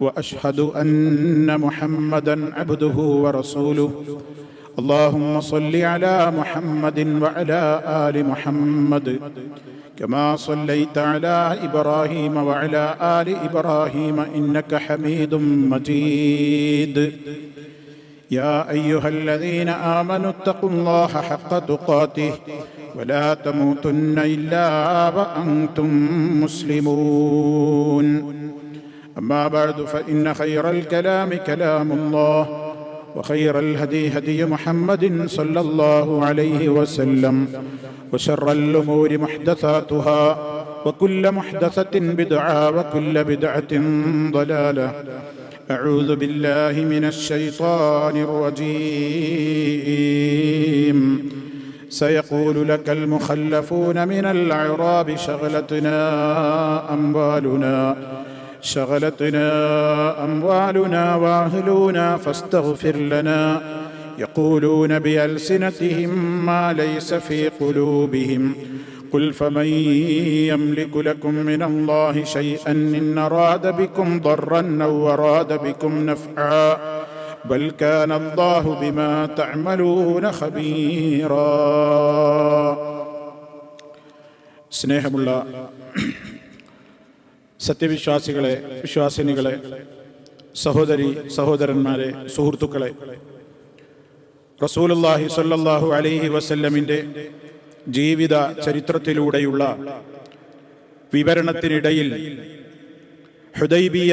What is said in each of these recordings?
وأشهد أن محمدا عبده ورسوله. اللهم صل على محمد وعلى آل محمد كما صليت على إبراهيم وعلى آل إبراهيم إنك حميد مجيد. يا أيها الذين آمنوا اتقوا الله حق تقاته ولا تموتن إلا وأنتم مسلمون. أما بعد فإن خير الكلام كلام الله وخير الهدي هدي محمد صلى الله عليه وسلم وشر الأمور محدثاتها وكل محدثة بدعة وكل بدعة ضلالة. أعوذ بالله من الشيطان الرجيم. سيقول لك المخلفون من الأعراب شغلتنا أموالنا. شغلتنا أموالنا وأهلنا فاستغفر لنا يقولون بألسنتهم ما ليس في قلوبهم قل فمن يملك لكم من الله شيئا إن أراد بكم ضرا أو أراد بكم نفعا بل كان الله بما تعملون خبيرا സ്നേഹമുള്ള സത്യവിശ്വാസികളെ വിശ്വാസിനികളെ സഹോദരി സഹോദരന്മാരെ സുഹൃത്തുക്കളെ റസൂലുല്ലാഹി സ്വല്ലല്ലാഹു അലൈഹി വസല്ലമിന്റെ ജീവിത ചരിത്രത്തിലൂടെയുള്ള വിവരണത്തിനിടയിൽ ഹുദൈബിയ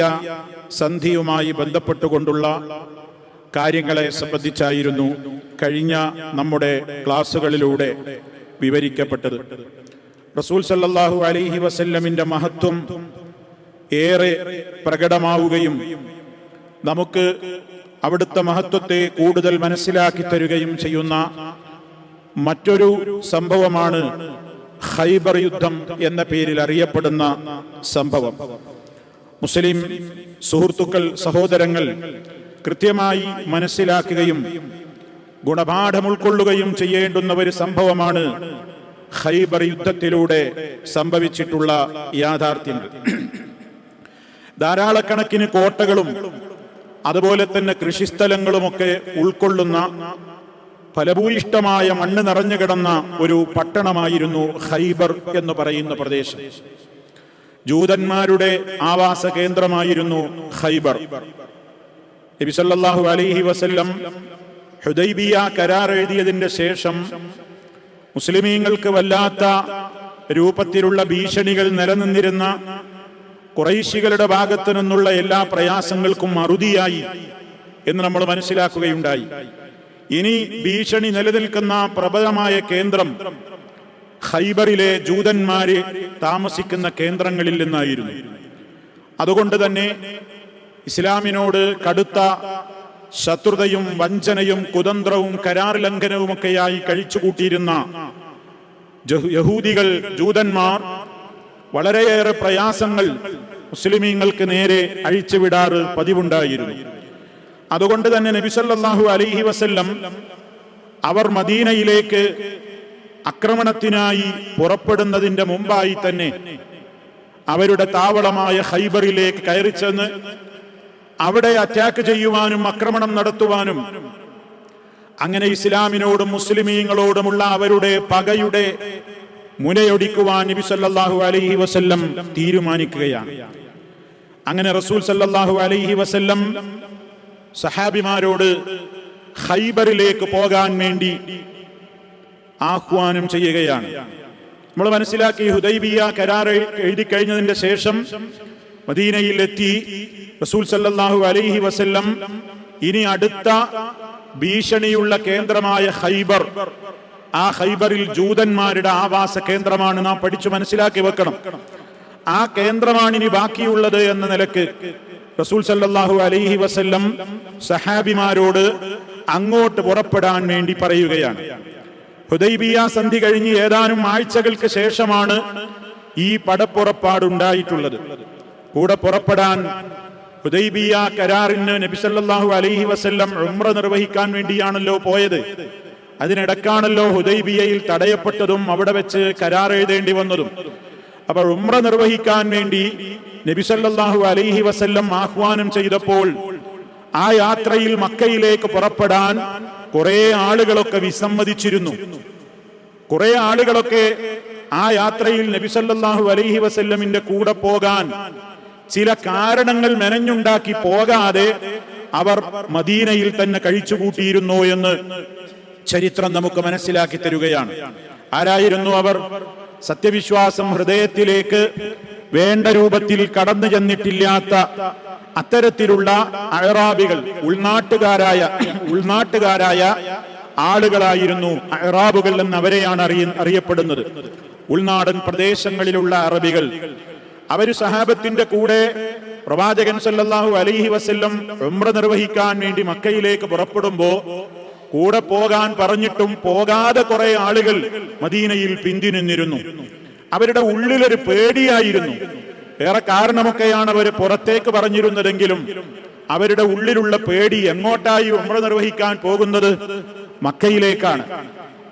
സന്ധിയുമായി ബന്ധപ്പെട്ടുകൊണ്ടുള്ള കാര്യങ്ങളെ സംബന്ധിച്ചായിരുന്നു കഴിഞ്ഞ നമ്മുടെ ക്ലാസ്സുകളിലൂടെ വിവരിക്കപ്പെട്ടത്. റസൂൽ സല്ലാഹു അലൈഹി വസല്ലമിന്റെ മഹത്വം ഏറെ പ്രകടമാവുകയും നമുക്ക് അവിടുത്തെ മഹത്വത്തെ കൂടുതൽ മനസ്സിലാക്കി തരുകയും ചെയ്യുന്ന മറ്റൊരു സംഭവമാണ് ഖൈബർ യുദ്ധം എന്ന പേരിൽ അറിയപ്പെടുന്ന സംഭവം. മുസ്ലിം സുഹൃത്തുക്കൾ സഹോദരങ്ങൾ കൃത്യമായി മനസ്സിലാക്കുകയും ഗുണപാഠം ഉൾക്കൊള്ളുകയും ചെയ്യേണ്ടുന്ന ഒരു സംഭവമാണ് ഖൈബർ യുദ്ധത്തിലൂടെ സംഭവിച്ചിട്ടുള്ള യാഥാർത്ഥ്യങ്ങൾ. ധാരാളക്കണക്കിന് കോട്ടകളും അതുപോലെ തന്നെ കൃഷിസ്ഥലങ്ങളുമൊക്കെ ഉൾക്കൊള്ളുന്ന ഫലഭൂയിഷ്ടമായ മണ്ണ് നിറഞ്ഞു കിടന്ന ഒരു പട്ടണമായിരുന്നു ഹൈബർ എന്ന് പറയുന്ന പ്രദേശം. ജൂതന്മാരുടെ ആവാസ കേന്ദ്രമായിരുന്നു ഹൈബർ നബിസല്ലാഹു അലൈഹി വസല്ലം ഹുദൈബിയ കരാർ എഴുതിയതിന്റെ ശേഷം മുസ്ലിമീങ്ങൾക്ക് വല്ലാത്ത രൂപത്തിലുള്ള ഭീഷണികൾ നിലനിന്നിരുന്ന കുറൈശികളുടെ ഭാഗത്തു നിന്നുള്ള എല്ലാ പ്രയാസങ്ങൾക്കും അറുതിയായി എന്ന് നമ്മൾ മനസ്സിലാക്കുകയുണ്ടായി. ഇനി ഭീഷണി നിലനിൽക്കുന്ന പ്രബലമായ കേന്ദ്രം ഹൈബറിലെ ജൂതന്മാര് താമസിക്കുന്ന കേന്ദ്രങ്ങളിൽ നിന്നായിരുന്നു. അതുകൊണ്ട് തന്നെ ഇസ്ലാമിനോട് കടുത്ത ശത്രുതയും വഞ്ചനയും കുതന്ത്രവും കരാർ ലംഘനവുമൊക്കെയായി കഴിച്ചുകൂട്ടിയിരുന്ന യഹൂദികൾ ജൂതന്മാർ വളരെയേറെ പ്രയാസങ്ങൾ മുസ്ലിമീങ്ങൾക്ക് നേരെ അഴിച്ചുവിടാറ് പതിവുണ്ടായിരുന്നു. അതുകൊണ്ട് തന്നെ നബിസല്ലാഹു അലൈഹി വസല്ലം അവർ മദീനയിലേക്ക് ആക്രമണത്തിനായി പുറപ്പെടുന്നതിന്റെ മുമ്പായി തന്നെ അവരുടെ താവളമായ ഹൈബറിലേക്ക് കയറി ചെന്ന് അവിടെ അറ്റാക്ക് ചെയ്യുവാനും ആക്രമണം നടത്തുവാനും അങ്ങനെ ഇസ്ലാമിനോടും മുസ്ലിമീങ്ങളോടുമുള്ള അവരുടെ പകയുടെ മുനയൊടിക്കുവാൻ നബി സല്ലല്ലാഹു അലൈഹി വസല്ലം തീരുമാനിക്കുകയാണ്. അങ്ങനെ റസൂൽ സല്ലാഹു അലൈഹി വസല്ലം സഹാബിമാരോട് ഹൈബറിലേക്ക് പോകാൻ വേണ്ടി ആഹ്വാനം ചെയ്യുകയാണ്. നമ്മൾ മനസ്സിലാക്കി ഹുദൈബിയ കരാർ എഴുതി കഴിഞ്ഞതിന്റെ ശേഷം മദീനയിൽ എത്തി റസൂൽ സല്ലാഹു അലൈഹി വസല്ലം ഇനി അടുത്ത ഭീഷണിയുള്ള കേന്ദ്രമായ ഹൈബർ ആ ഹൈബറിൽ ജൂതന്മാരുടെ ആവാസ കേന്ദ്രമാണ് നാം പഠിച്ചു മനസ്സിലാക്കി വെക്കണം. ആ കേന്ദ്രമാണ് ഇനി ബാക്കിയുള്ളത് എന്ന നിലയ്ക്ക് റസൂൽ സല്ലാഹു അലൈഹി വസല്ലം സഹാബിമാരോട് അങ്ങോട്ട് പുറപ്പെടാൻ വേണ്ടി പറയുകയാണ്. ഹുദൈബിയ സന്ധി കഴിഞ്ഞ് ഏതാനും ആഴ്ചകൾക്ക് ശേഷമാണ് ഈ പടപ്പുറപ്പാടുണ്ടായിട്ടുള്ളത് കൂടെ പുറപ്പെടാൻ ഹുദൈബിയ കരാറിന് നബിസല്ലാഹു അലൈഹി വസല്ലം ഉമ്ര നിർവഹിക്കാൻ വേണ്ടിയാണല്ലോ പോയത്. അതിനിടക്കാണല്ലോ ഹുദൈബിയയിൽ തടയപ്പെട്ടതും അവിടെ വെച്ച് കരാർ എഴുതേണ്ടി വന്നതും. അപ്പോൾ ഉംറ നിർവഹിക്കാൻ വേണ്ടി നബിസല്ലാഹു അലൈഹി വസല്ലം ആഹ്വാനം ചെയ്തപ്പോൾ ആ യാത്രയിൽ മക്കയിലേക്ക് പുറപ്പെടാൻ കുറെ ആളുകളൊക്കെ വിസമ്മതിച്ചിരുന്നു. കുറെ ആളുകളൊക്കെ ആ യാത്രയിൽ നബിസല്ലാഹു അലൈഹി വസല്ലമിന്റെ കൂടെ പോകാൻ ചില കാരണങ്ങൾ മെനഞ്ഞുണ്ടാക്കി പോകാതെ അവർ മദീനയിൽ തന്നെ കഴിച്ചുകൂട്ടിയിരുന്നു എന്ന് ചരിത്രം നമുക്ക് മനസ്സിലാക്കി തരുകയാണ്. ആരായിരുന്നു അവർ? സത്യവിശ്വാസം ഹൃദയത്തിലേക്ക് വേണ്ട രൂപത്തിൽ കടന്നു ചെന്നിട്ടില്ലാത്ത അത്തരത്തിലുള്ള അഹ്റാബികൾ ഉൾനാട്ടുകാരായ ഉൾനാട്ടുകാരായ ആളുകളായിരുന്നു അഹ്റാബുകൾ എന്ന് അവരെയാണ് അറിയ അറിയപ്പെടുന്നത്. ഉൾനാടൻ പ്രദേശങ്ങളിലുള്ള അറബികൾ. അവർ സഹാബത്തിന്റെ കൂടെ പ്രവാചകൻ സല്ലല്ലാഹു അലൈഹി വസല്ലം ഉംറ നിർവഹിക്കാൻ വേണ്ടി മക്കയിലേക്ക് പുറപ്പെടുമ്പോ കൂടെ പോകാൻ പറഞ്ഞിട്ടും പോകാതെ കുറെ ആളുകൾ മദീനയിൽ പിന്തിനിന്നിരുന്നു അവരുടെ ഉള്ളിലൊരു പേടിയായിരുന്നു. ഏറെ കാരണമൊക്കെയാണ് അവർ പുറത്തേക്ക് പറഞ്ഞിരുന്നതെങ്കിലും അവരുടെ ഉള്ളിലുള്ള പേടി എങ്ങോട്ടായി ഉമ്ര നിർവഹിക്കാൻ പോകുന്നത് മക്കയിലേക്കാണ്.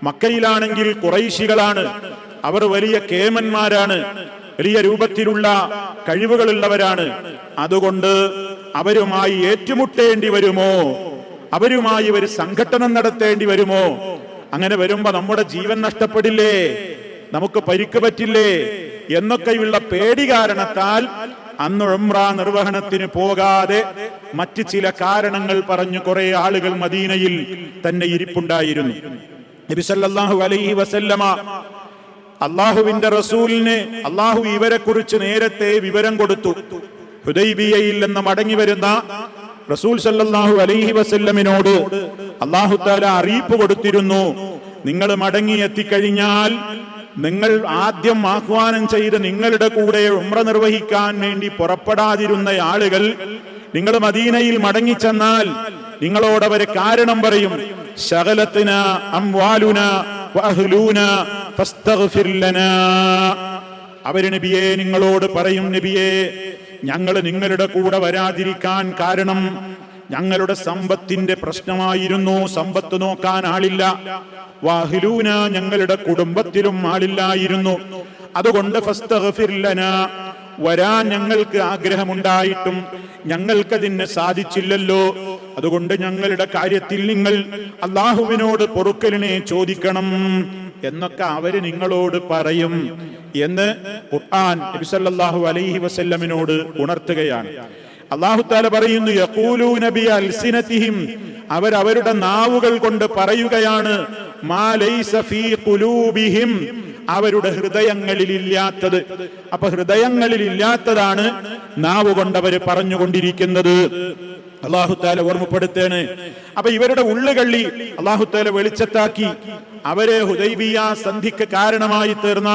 മക്കയിലാണെങ്കിൽ കുറൈശികളാണ്. അവർ വലിയ കേമന്മാരാണ്. വലിയ രൂപത്തിലുള്ള കഴിവുകളുള്ളവരാണ്. അതുകൊണ്ട് അവരുമായി ഏറ്റുമുട്ടേണ്ടി വരുമോ? അവരുമായി ഒരു സംഘട്ടനം നടത്തേണ്ടി വരുമോ? അങ്ങനെ വരുമ്പോ നമ്മുടെ ജീവൻ നഷ്ടപ്പെടില്ലേ? നമുക്ക് പരിക്ക് പറ്റില്ലേ? എന്നൊക്കെയുള്ള പേടി കാരണത്താൽ അന്ന് ഉംറ നിർവഹണത്തിന് പോകാതെ മറ്റ് ചില കാരണങ്ങൾ പറഞ്ഞു കുറെ ആളുകൾ മദീനയിൽ തന്നെ ഇരിപ്പുണ്ടായിരുന്നു. നബി സല്ലല്ലാഹു അലൈഹി വസല്ലമ അള്ളാഹുവിന്റെ റസൂലിന് അള്ളാഹു ഇവരെ കുറിച്ച് നേരത്തെ വിവരം കൊടുത്തു. ഹുദൈബിയയിൽ നിന്ന് മടങ്ങി വരുന്ന റസൂൽ സല്ലാഹു അലൈഹി അള്ളാഹു താല അറിയിപ്പ് കൊടുത്തിരുന്നു. നിങ്ങൾ മടങ്ങി എത്തിക്കഴിഞ്ഞാൽ നിങ്ങൾ ആദ്യം ആഹ്വാനം ചെയ്ത് നിങ്ങളുടെ കൂടെ ഉമ്ര നിർവഹിക്കാൻ വേണ്ടി പുറപ്പെടാതിരുന്ന ആളുകൾ നിങ്ങൾ മദീനയിൽ മടങ്ങിച്ചെന്നാൽ നിങ്ങളോട് അവർ കാരണം പറയും. ശകലത്തിന അംവാലുന വഹ്ലൂന ഫസ്തഗ്ഫിർ ലനാ. അവർ നബിയെ നിങ്ങളോട് പറയും നബിയെ ഞങ്ങൾ നിങ്ങളുടെ കൂടെ വരാതിരിക്കാൻ കാരണം ഞങ്ങളുടെ സമ്പത്തിന്റെ പ്രശ്നമായിരുന്നു. സമ്പത്ത് നോക്കാൻ ആളില്ല. വാഹിലൂന ഞങ്ങളുടെ കുടുംബത്തിലും ആളില്ലായിരുന്നു. അതുകൊണ്ട് വരാൻ ഞങ്ങൾക്ക് ആഗ്രഹമുണ്ടായിട്ടും ഞങ്ങൾക്കതിന് സാധിച്ചില്ലല്ലോ. അതുകൊണ്ട് ഞങ്ങളുടെ കാര്യത്തിൽ നിങ്ങൾ അള്ളാഹുവിനോട് പൊറുക്കലിനെ ചോദിക്കണം. എന്നൊക്കെ അവർ നിങ്ങളോട് പറയും എന്ന് ഖുർആൻ നബി സല്ലല്ലാഹു അലൈഹി വസല്ലമിനോട് ഉണർത്തുകയാണ്. അള്ളാഹു താല പറയുന്നു യഖൂലൂന നബി അൽസിനതിഹിം അവരുടെ നാവുകൾ കൊണ്ട് പറയുകയാണ് മാ ലൈസ ഫീ ഖുലൂബിഹിം. അവരുടെ ഹൃദയങ്ങളിൽ ഇല്ലാത്തത്. അപ്പൊ ഹൃദയങ്ങളിൽ ഇല്ലാത്തതാണ് നാവ് കൊണ്ടവര് പറഞ്ഞുകൊണ്ടിരിക്കുന്നത്. അള്ളാഹുത്താല ഓർമ്മപ്പെടുത്തേണ്. അപ്പൊ ഇവരുടെ ഉള്ളുകള്ളി അള്ളാഹുത്താല വെളിച്ചത്താക്കി. അവരെ ഹുദൈബിയ സന്ധിക്ക് കാരണമായി തീർന്ന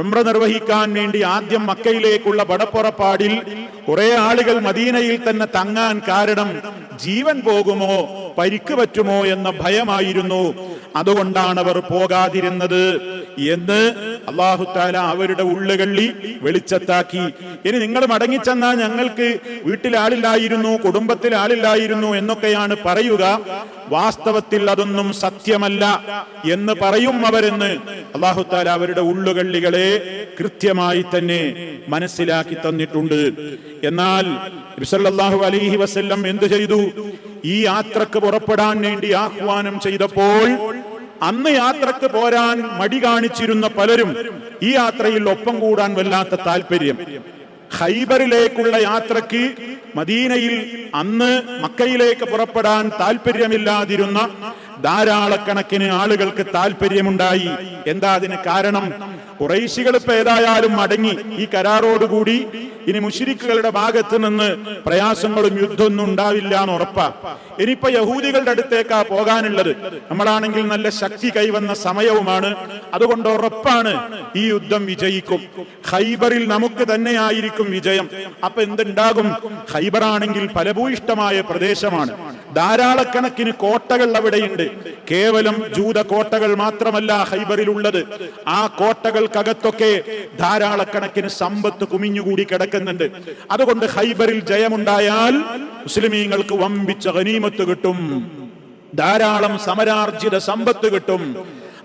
ഉംറ നിർവഹിക്കാൻ വേണ്ടി ആദ്യം മക്കയിലേക്കുള്ള പടപ്പുറപ്പാടിൽ കുറെ ആളുകൾ മദീനയിൽ തന്നെ തങ്ങാൻ കാരണം ജീവൻ പോകുമോ പരിക്ക് പറ്റുമോ എന്ന ഭയമായിരുന്നു. അതുകൊണ്ടാണ് അവർ പോകാതിരുന്നത് എന്ന് അള്ളാഹുത്താല അവരുടെ ഉള്ളുകള്ളി വെളിച്ചത്താക്കി. ഇനി നിങ്ങൾ മടങ്ങിച്ചെന്നാൽ ഞങ്ങൾക്ക് വീട്ടിൽ ആളില്ലായിരുന്നു കുടുംബത്തിൽ ആളില്ലായിരുന്നു എന്നൊക്കെയാണ് പറയുക. വാസ്തവത്തിൽ അതൊന്നും സത്യമല്ല എന്ന് പറയും അവരെന്ന്. അള്ളാഹുത്താല അവരുടെ ഉള്ളുകള്ളികളെ കൃത്യമായി തന്നെ മനസ്സിലാക്കി തന്നിട്ടുണ്ട്. എന്നാൽ നബിസല്ലല്ലാഹു അലൈഹി വസ്ല്ലം എന്തു ചെയ്തു? ഈ യാത്രയ്ക്ക് പുറപ്പെടാൻ വേണ്ടി ആഹ്വാനം ചെയ്തപ്പോൾ അന്ന് യാത്രയ്ക്ക് പോരാൻ മടി കാണിച്ചിരുന്ന പലരും ഈ യാത്രയിൽ ഒപ്പം കൂടാൻ വല്ലാത്ത താല്പര്യം. ഖൈബറിലേക്കുള്ള യാത്രയ്ക്ക് മദീനയിൽ അന്ന് മക്കയിലേക്ക് പുറപ്പെടാൻ താല്പര്യമില്ലാതിരുന്ന ധാരാളക്കണക്കിന് ആളുകൾക്ക് താല്പര്യമുണ്ടായി എന്താ അതിന് കാരണം? കുറൈശികൾ ഇപ്പൊ ഏതായാലും മടങ്ങി ഈ കരാറോടുകൂടി ഇനി മുഷിരിക്കുകളുടെ ഭാഗത്ത് നിന്ന് പ്രയാസങ്ങളും യുദ്ധമൊന്നും ഉണ്ടാവില്ല എന്ന് ഉറപ്പാ. ഇനിയിപ്പോ യഹൂദികളുടെ അടുത്തേക്കാ പോകാനുള്ളത്. നമ്മളാണെങ്കിൽ നല്ല ശക്തി കൈവന്ന സമയവുമാണ്. അതുകൊണ്ട് ഉറപ്പാണ് ഈ യുദ്ധം വിജയിക്കും. ഹൈബറിൽ നമുക്ക് തന്നെയായിരിക്കും വിജയം. അപ്പൊ എന്തുണ്ടാകും? ഖൈബറാണെങ്കിൽ ഫലഭൂയിഷ്ടമായ പ്രദേശമാണ്. ധാരാളക്കണക്കിന് കോട്ടകൾ അവിടെയുണ്ട്. കേവലം ജൂത കോട്ടകൾ മാത്രമല്ല ഹൈബറിലുള്ളത്. ആ കോട്ടകൾക്കകത്തൊക്കെ ധാരാളക്കണക്കിന് സമ്പത്ത് കുമിഞ്ഞുകൂടി കിടക്കുന്നുണ്ട്. അതുകൊണ്ട് ഹൈബറിൽ ജയമുണ്ടായാൽ മുസ്ലിമീങ്ങൾക്ക് വമ്പിച്ച ഗനീമത്ത് കിട്ടും. ധാരാളം സമരാർജിത സമ്പത്ത് കിട്ടും.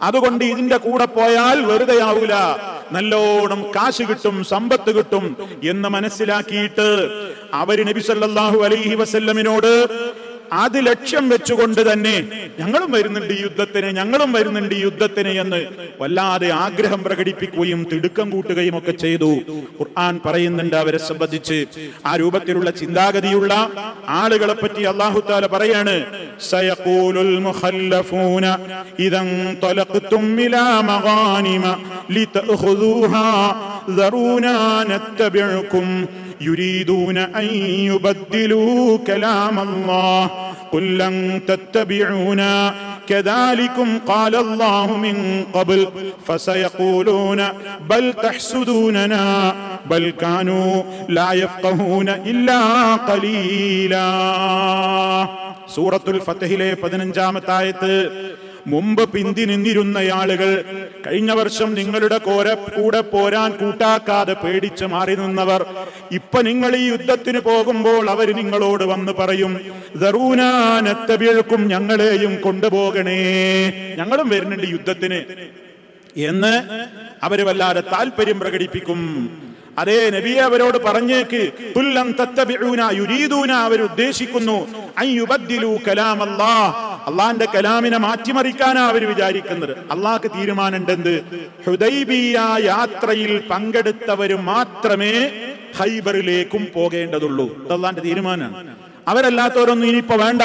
അതുകൊണ്ട് ഇതിന്റെ കൂടെ പോയാൽ വെറുതെ ആവൂല. നല്ലോണം കാശ് കിട്ടും സമ്പത്ത് കിട്ടും എന്ന് മനസ്സിലാക്കിയിട്ട് അവർ നബി സല്ലല്ലാഹു അലൈഹി വസല്ലമിനോട് അത് ലക്ഷ്യം വെച്ചുകൊണ്ട് തന്നെ ഞങ്ങളും വരുന്നുണ്ട് ഈ യുദ്ധത്തിന് ഞങ്ങളും വരുന്നുണ്ട് ഈ യുദ്ധത്തിന് എന്ന് വല്ലാതെ ആഗ്രഹം പ്രകടിപ്പിക്കുകയും തിടുക്കം കൂട്ടുകയും ഒക്കെ ചെയ്തു ഖുർആൻ പറയുന്നുണ്ട് അവരെ സംബന്ധിച്ച് ആ രൂപത്തിലുള്ള ചിന്താഗതിയുള്ള ആളുകളെ പറ്റി അള്ളാഹു താല പറയാണ് സയഖൂലുൽ മുഖല്ലഫൂന ഇദൻ തലഖ്തും ഇലാ മഗാനിമ ലിതഖുദൂഹാ ذرونا نتبعكم يريدون أن يبدلوا كلام الله قل لن تتبعونا كذلكم قال الله من قبل فسيقولون بل تحسدوننا بل كانوا لا يفقهون إلا قليلا സൂറത്തുൽ ഫത്തഹിലെ പതിനഞ്ചാമത്തെ ആയത്ത് മുമ്പ് പിന്തി ആളുകൾ കഴിഞ്ഞ വർഷം നിങ്ങളുടെ കോര കൂടെ പോരാൻ കൂട്ടാക്കാതെ പേടിച്ച് മാറി നിന്നവർ. ഇപ്പൊ നിങ്ങൾ ഈ യുദ്ധത്തിന് പോകുമ്പോൾ അവർ നിങ്ങളോട് വന്ന് പറയും ദറൂനാനത്തവിഴക്കും ഞങ്ങളെയും കൊണ്ടുപോകണേ. ഞങ്ങളും വരുന്നുണ്ട് യുദ്ധത്തിന്. എന്ന് അവർ വല്ലാതെ താല്പര്യം പ്രകടിപ്പിക്കും. അതേ നബിയെ അവരോട് പറഞ്ഞേക്ക് തുല്ലം തത്തൂന യുരീദൂന അവർ അള്ളാന്റെ കലാമിനെ മാറ്റിമറിക്കാനാ അവർ വിചാരിക്കുന്നത്. അള്ളാഹ്ക്ക് തീരുമാനമുണ്ടെന്ത്? ഹുദൈബിയ യാത്രയിൽ പങ്കെടുത്തവർ മാത്രമേ ഹൈബറിലേക്കും പോകേണ്ടതുള്ളൂ. അള്ളാന്റെ തീരുമാനമാണ് അവരല്ലാത്തവരൊന്നും ഇനിയിപ്പോ വേണ്ട.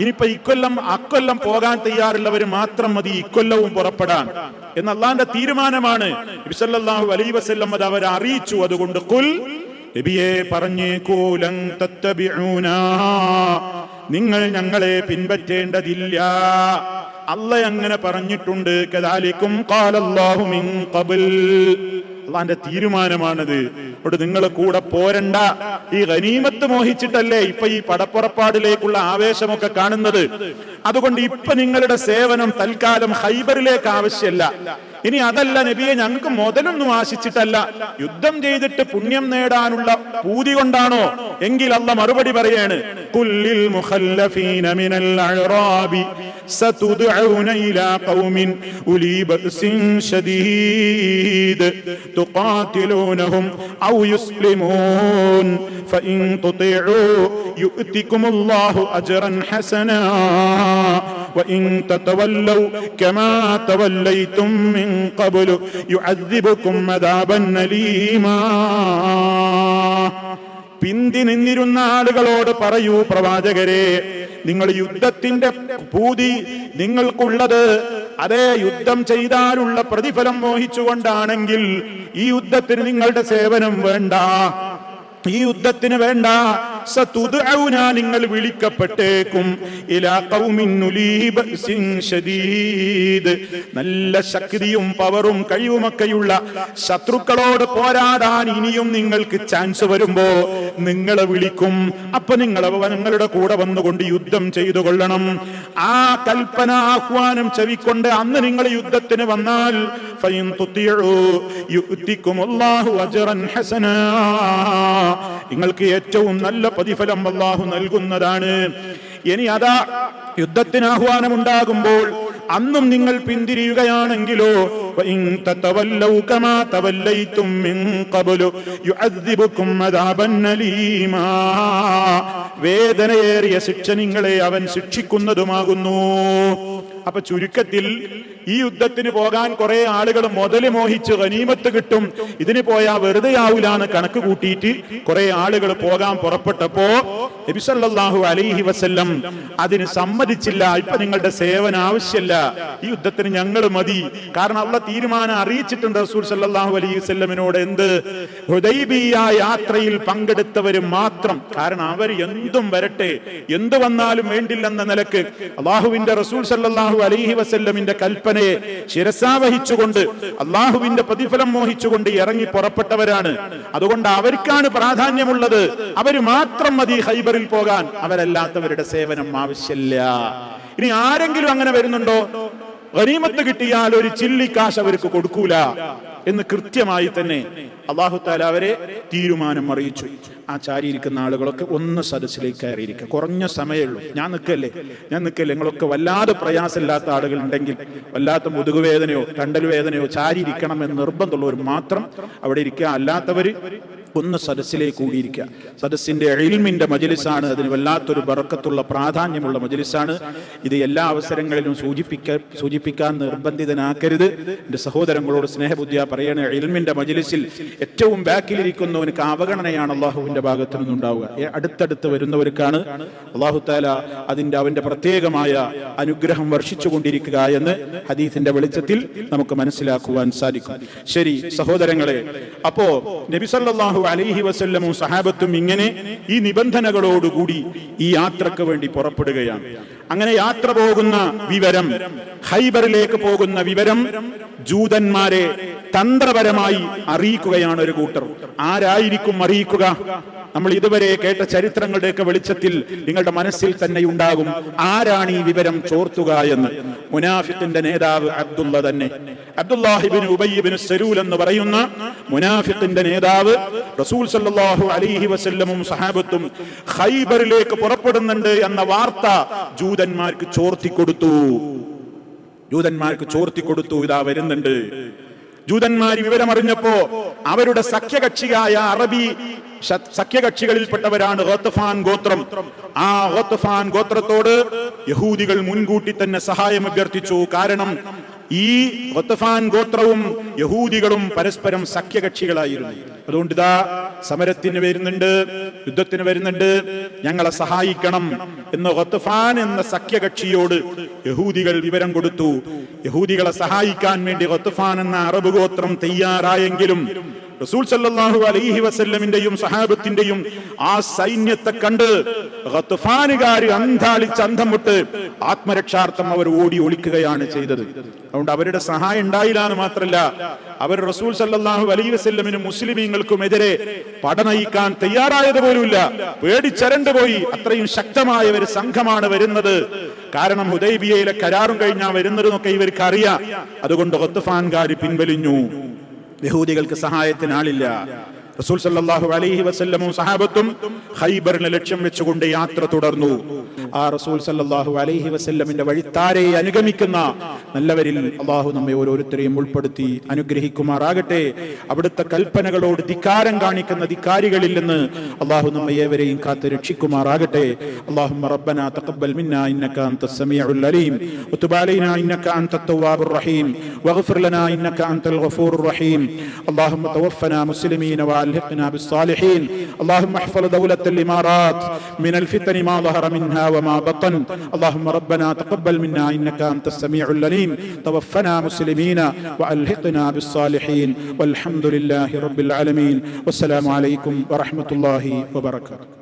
ഇനിയിപ്പോ ഇക്കൊല്ലം അക്കൊല്ലം പോകാൻ തയ്യാറുള്ളവർ മാത്രം മതി ഇക്കൊല്ലവും പുറപ്പെടാൻ. എന്ന അള്ളാന്റെ തീരുമാനമാണ്. നബിസല്ലാഹു അലൈ വസല്ലം അത് അവരെ അറിയിച്ചു. അതുകൊണ്ട് കുൽ നബിയെ പറഞ്ഞേക്കൂലം തത്തബിഊന. നിങ്ങൾ ഞങ്ങളെ പിൻപറ്റേണ്ടതില്ല. അല്ല അങ്ങനെ പറഞ്ഞിട്ടുണ്ട്. കദാലിക്കും ഖാലല്ലാഹു കബിൽ അള്ളാന്റെ തീരുമാനമാണത്. അവിടെ നിങ്ങൾ കൂടെ പോരണ്ട. ഈ ഗനീമത്ത് മോഹിച്ചിട്ടല്ലേ ഇപ്പൊ ഈ പടപ്പുറപ്പാടിലേക്കുള്ള ആവേശമൊക്കെ കാണുന്നത്? അതുകൊണ്ട് ഇപ്പൊ നിങ്ങളുടെ സേവനം തൽക്കാലം ഹൈബറിലേക്ക് ആവശ്യമല്ല. ഇനി അതല്ല നബിയെ ഞങ്ങൾക്ക് മുതലൊന്നും ആശിച്ചിട്ടല്ല യുദ്ധം ചെയ്തിട്ട് പുണ്യം നേടാനുള്ള പൂതി കൊണ്ടാണോ എങ്കിൽ അല്ല മറുപടി പറയാണ് കുല്ലിൽ മുഖല്ലഫീന മിനൽ അഅറാബി ستدعون إلى قوم أولي بأس شديد تقاتلونهم أو يسلمون فإن تطيعوا يؤتكم الله أجرا حسنا وإن تتولوا كما توليتم من قبل يعذبكم عذابا أليما പിന്തി നിന്നിരുന്ന ആളുകളോട് പറയൂ പ്രവാചകരെ നിങ്ങൾ യുദ്ധത്തിന്റെ പൂതി നിങ്ങൾക്കുള്ളത് അതേ യുദ്ധം ചെയ്താലുള്ള പ്രതിഫലം മോഹിച്ചുകൊണ്ടാണെങ്കിൽ ഈ യുദ്ധത്തിന് നിങ്ങളുടെ സേവനം വേണ്ട ഈ യുദ്ധത്തിന് വേണ്ട സതുദൗന നിങ്ങൾ വിളിക്കപ്പെട്ടേക്കും. നല്ല ശക്തിയും പവറും കഴിവുമൊക്കെയുള്ള ശത്രുക്കളോട് പോരാടാൻ ഇനിയും നിങ്ങൾക്ക് ചാൻസ് വരുമ്പോ നിങ്ങളെ വിളിക്കും. അപ്പൊ നിങ്ങൾ നിങ്ങളുടെ കൂടെ വന്നുകൊണ്ട് യുദ്ധം ചെയ്തു കൊള്ളണം. ആ കൽപ്പന ആഹ്വാനം ചെവിക്കൊണ്ട് അന്ന് നിങ്ങൾ യുദ്ധത്തിന് വന്നാൽ തുത്തിയഴു യുത്തിക്കുമല്ലാഹു അജറൻ ഹസനാ. നിങ്ങൾക്ക് ഏറ്റവും നല്ല പ്രതിഫലം അള്ളാഹു നൽകുന്നതാണ്. ഇനി അതാ യുദ്ധത്തിന് ആഹ്വാനമുണ്ടാകുമ്പോൾ അന്നും നിങ്ങൾ പിന്തിരിയുകയാണെങ്കിലോ وإن تتولوا كما توليتم من قبل يعذبكم عذابا أليما വേദനയേറിയ ശിക്ഷ നിങ്ങളെ അവൻ ശിക്ഷിക്കുന്നതുമാകുന്നു അപ്പൊ ചുരുക്കത്തിൽ ഈ യുദ്ധത്തിന് പോകാൻ കുറെ ആളുകൾ മുതല് മോഹിച്ച് ഗനീമത്ത് കിട്ടും ഇതിന് പോയാ വെറുതെ ആവൂലാന്ന് കണക്ക് കൂട്ടിയിട്ട് കുറെ ആളുകൾ പോകാൻ പുറപ്പെട്ടപ്പോ നബിസല്ലാഹു അലൈഹി വസല്ലം അതിന് സമ്മതിച്ചില്ല ഇപ്പൊ നിങ്ങളുടെ സേവന ആവശ്യമല്ല ഈ യുദ്ധത്തിന് ഞങ്ങൾ മതി കാരണം അള്ള തീരുമാനം അറിയിച്ചിട്ടുണ്ട് റസൂൽ സല്ലാഹു അലൈഹി വല്ലമിനോട് എന്ത്? ഹുദൈബിയ യാത്രയിൽ പങ്കെടുത്തവർ മാത്രം. കാരണം അവർ എന്തും വരട്ടെ എന്തു വന്നാലും വേണ്ടില്ലെന്ന നിലയ്ക്ക് അള്ളാഹുവിന്റെ റസൂൽ സല്ലാഹു അലൈഹി വസല്ലമിന്റെ കൽപ്പനയെ ശിരസാവഹിച്ചുകൊണ്ട് അള്ളാഹുവിന്റെ പ്രതിഫലം മോഹിച്ചുകൊണ്ട് ഇറങ്ങി പുറപ്പെട്ടവരാണ്. അതുകൊണ്ട് അവർക്കാണ് പ്രാധാന്യമുള്ളത്. അവർ മാത്രം മതി ഹൈബറിൽ പോകാൻ. അവരല്ലാത്തവരുടെ സേവനം ആവശ്യമില്ല. ഇനി ആരെങ്കിലും അങ്ങനെ വരുന്നുണ്ടോ? ഗനീമത്ത് കിട്ടിയാൽ ഒരു ചില്ലിക്കാശ് അവർക്ക് കൊടുക്കൂല എന്ന് കൃത്യമായി തന്നെ അള്ളാഹു താല അവരെ തീരുമാനം അറിയിച്ചു. ആ ചാരിയിരിക്കുന്ന ആളുകളൊക്കെ ഒന്ന് സദസ്സിലേക്ക് കയറിയിരിക്കുക. കുറഞ്ഞ സമയമുള്ളൂ ഞാൻ നിൽക്കല്ലേ? ഞാൻ നിൽക്കല്ലേ? നിങ്ങളൊക്കെ വല്ലാതെ പ്രയാസമില്ലാത്ത ആളുകൾ ഉണ്ടെങ്കിൽ വല്ലാത്ത മുതുകുവേദനയോ കണ്ടൽ വേദനയോ ചാരിയിരിക്കണം എന്ന് നിർബന്ധമുള്ളവർ മാത്രം അവിടെ ഇരിക്കുക. അല്ലാത്തവർ ഒന്ന് സദസ്സിലേക്ക് കൂടിയിരിക്കുക. സദസ്സിന്റെ എഴിൽമിന്റെ മജലിസാണ്. അതിന് വല്ലാത്തൊരു ബറക്കത്തുള്ള പ്രാധാന്യമുള്ള മജലിസാണ്. ഇത് എല്ലാ അവസരങ്ങളിലും സൂചിപ്പിക്ക സൂചിപ്പിക്കാൻ നിർബന്ധിതനാക്കരുത്. എന്റെ സഹോദരങ്ങളോട് സ്നേഹബുദ്ധിയ പറയണ എഴിൽമിന്റെ മജലിസിൽ ഏറ്റവും ബാക്കിലിരിക്കുന്നവനക്ക് അവഗണനയാണ് അള്ളാഹുവിന്റെ ഭാഗത്തു നിന്നുണ്ടാവുക അടുത്തടുത്ത് വരുന്നവർക്കാണ് അള്ളാഹു താല അതിന്റെ അവന്റെ പ്രത്യേകമായ അനുഗ്രഹം വർഷിച്ചു കൊണ്ടിരിക്കുക എന്ന് ഹദീസിന്റെ വെളിച്ചത്തിൽ നമുക്ക് മനസ്സിലാക്കുവാൻ സാധിക്കും. ശരി സഹോദരങ്ങളെ അപ്പോ നബി അലൈഹി വസല്ലമും സഹാബത്തും ഇങ്ങനെ ഈ നിബന്ധനകളോടുകൂടി ഈ യാത്രയ്ക്ക് വേണ്ടി പുറപ്പെടുകയാണ്. അങ്ങനെ യാത്ര പോകുന്ന വിവരം ഹൈബറിലേക്ക് പോകുന്ന വിവരം ജൂതന്മാരെ തന്ത്രപരമായി അറിയിക്കുകയാണ് ഒരു കൂട്ടർ. ആരായിരിക്കും അറിയിക്കുക? നമ്മൾ ഇതുവരെ കേട്ട ചരിത്രങ്ങളുടെയൊക്കെ വെളിച്ചത്തിൽ നിങ്ങളുടെ മനസ്സിൽ തന്നെ ഉണ്ടാകും ആരാണ് ഈ വിവരം ചോർത്തുക എന്ന്. മുനാഫിത്തിന്റെ നേതാവ് അബ്ദുള്ള തന്നെ. അബ്ദുല്ലാഹിബിൻ ഉബയ്യബിൻ സരൂൽ എന്ന് പറയുന്ന മുനാഫിത്തിന്റെ നേതാവ് റസൂൽ സല്ലല്ലാഹു അലൈഹി വസല്ലമും സഹാബത്തും ഖൈബറിലേക്ക് പുറപ്പെടുന്നുണ്ട് എന്ന വാർത്ത ജൂതന്മാർക്ക് ചോർത്തിക്കൊടുത്തു. ജൂതന്മാർക്ക് ചോർത്തിക്കൊടുത്തു. ഇതാ വരുന്നുണ്ട്. ജൂതന്മാർ വിവരമറിഞ്ഞപ്പോ അവരുടെ സഖ്യകക്ഷിയായ അറബി സഖ്യകക്ഷികളിൽപ്പെട്ടവരാണ് ഗോത്തഫാൻ ഗോത്രം. ആ ഗോത്തഫാൻ ഗോത്രത്തോട് യഹൂദികൾ മുൻകൂട്ടി തന്നെ സഹായം അഭ്യർത്ഥിച്ചു. കാരണം ഈ ഗോത്തഫാൻ ഗോത്രവും യഹൂദികളും പരസ്പരം സഖ്യകക്ഷികളായിരുന്നു. അതുകൊണ്ട് ഇതാ സമരത്തിന് വരുന്നുണ്ട് യുദ്ധത്തിന് വരുന്നുണ്ട്. ഞങ്ങളെ സഹായിക്കണം എന്ന് ഗോത്തഫാൻ എന്ന സഖ്യകക്ഷിയോട് യഹൂദികൾ വിവരം കൊടുത്തു. യഹൂദികളെ സഹായിക്കാൻ വേണ്ടി ഗോത്തഫാൻ എന്ന അറബ് ഗോത്രം തയ്യാറായെങ്കിലും റസൂൽ സല്ലല്ലാഹു അലൈഹി വസല്ലമിന്റെയും സഹാബത്തിന്റെയും ആ സൈന്യത്തെ കണ്ട് ഗത്ഫാനുകാര് അന്താളിച്ച് അന്തം വിട്ട് ആത്മരക്ഷാർത്ഥം അവർ ഓടി ഒളിക്കുകയാണ് ചെയ്തത്. അതുകൊണ്ട് അവരുടെ സഹായം ഉണ്ടായില്ല എന്ന് മാത്രല്ല അവർ റസൂൽ സല്ലല്ലാഹു അലൈഹി വസല്ലമിനും മുസ്ലിമീങ്ങൾക്കുമെതിരെ പടനയിക്കാൻ തയ്യാറായത് പോലുമില്ല. പേടിച്ചരണ്ടു പോയി. അത്രയും ശക്തമായ ഒരു സംഘമാണ് വരുന്നത്. കാരണം ഹുദൈബിയയിലെ കരാറും കഴിഞ്ഞാൽ വരുന്നതെന്നൊക്കെ ഇവർക്ക് അറിയാം അതുകൊണ്ട് ഗത്ഫാൻകാര് പിൻവലിഞ്ഞു. യഹൂദികൾക്ക് സഹായത്തിന് ആളില്ല റസൂൽ സല്ലല്ലാഹു അലൈഹി വസല്ലമും സഹാബത്തും ഖൈബറിനെ ലക്ഷ്യം വെച്ചുകൊണ്ട് യാത്ര തുടർന്നു ആ റസൂൽ സല്ലല്ലാഹു അലൈഹി വസല്ലമിന്റെ വഴിത്താരെ അനുഗമിക്കുന്ന നല്ലവരിൽ അള്ളാഹു നമ്മെ ഓരോരുത്തരെയും ഉൾപ്പെടുത്തി അനുഗ്രഹിക്കുമാറാകട്ടെ അവിടുത്തെ കൽപ്പനകളോട് ധിക്കാരം കാണിക്കുന്ന ധിക്കാരികളിൽ നിന്ന് അള്ളാഹു നമ്മെ ഏവരെയും കാത്ത് രക്ഷിക്കുമാറാകട്ടെ اللهم ربنا تقبل منا انك انت السميع العليم وتب علينا انك انت التواب الرحيم واغفر لنا انك انت الغفور الرحيم اللهم توفنا مسلمين والحقنا بالصالحين. اللهم احفظ دولة الإمارات من الفتن ما ظهر منها وما بطن. اللهم ربنا تقبل منا إنك أنت السميع العليم. توفنا مسلمين وألحقنا بالصالحين. والحمد لله رب العالمين. والسلام عليكم ورحمة الله وبركاته.